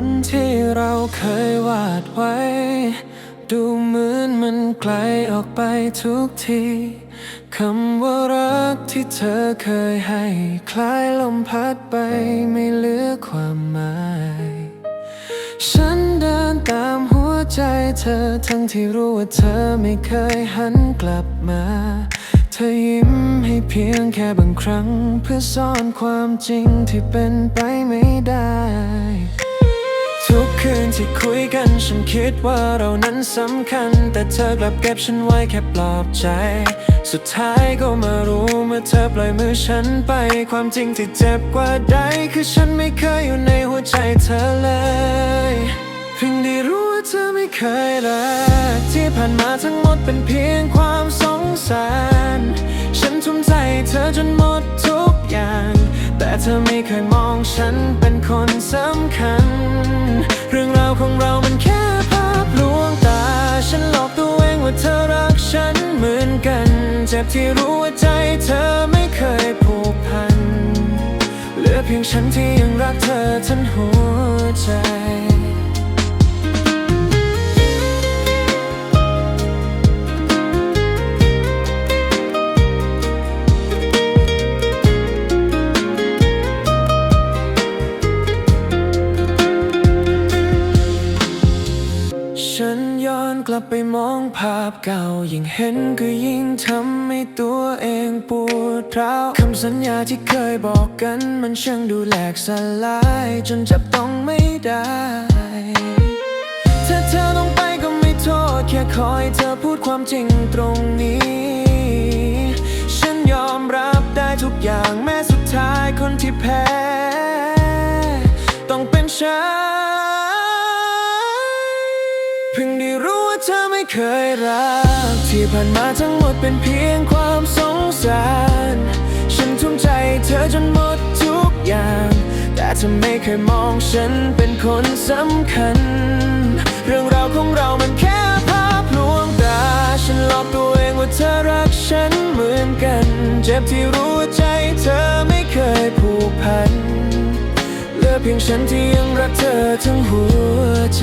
วันที่เคยวาดไว้ ดูเหมือนมันไกลออกไปทุกทีคำว่ารักที่เธอเคยให้ คล้ายลมพัดไปไม่เหลือความหมาย ฉันเดินตามหัวใจเธอทั้งที่รู้ว่าเธอไม่เคยหันกลับมา เธอยิ้มให้เพียงแค่บางครั้ง เพื่อซ่อนความจริงที่เป็นไปไม่ได้ ทุกคืนที่คุยกันฉันคิดว่าเรานั้นสำคัญ แต่เธอกลับเก็บฉันไว้แค่ปลอบใจ สุดท้ายก็มารู้เมื่อเธอปล่อยมือฉันไป ความจริงที่เจ็บกว่าใด คือฉันไม่เคยอยู่ในหัวใจเธอเลยเพียงได้รู้ว่าเธอไม่เคยรักที่ผ่านมาทั้งหมดเป็นเพียงความสงสาร ฉันทุ่มใจเธอจนหมดทุกอย่าง แต่เธอไม่เคยมองฉันเป็นคนสำคัญ ของเรามันแค่ภาพลวงตา ฉันหลอกตัวเองว่าเธอรักฉันเหมือนกัน เจ็บที่รู้ว่าใจเธอไม่เคยผูกพัน เหลือเพียงฉันที่ยังรักเธอทั้งหัวใจ ฉันย้อนกลับไปมองภาพเก่า ยิ่งเห็นก็ยิ่งทำให้ตัวเองปวดร้าวคำสัญญาที่เคยบอกกันมันช่างดูแหลกสลาย จนจับต้องไม่ได้ ถ้าเธอต้องไปก็ไม่โทษ แค่คอยเธอพูดความจริงตรงนี้ ฉันยอมรับได้ทุกอย่างแม้สุดท้ายคนที่แพ้ ต้องเป็นฉัน เคยรัก ที่ผ่านมาทั้งหมดเป็นเพียงความสงสาร ฉันทุ่มใจเธอจนหมดทุกอย่าง แต่เธอไม่เคยมองฉันเป็นคนสำคัญ เรื่องราวของเรามันแค่ภาพลวงตา ฉันหลอกตัวเองว่าเธอรักฉันเหมือนกัน เจ็บที่รู้ใจเธอไม่เคยผูกพัน เหลือเพียงฉันที่ยังรักเธอทั้งหัวใจ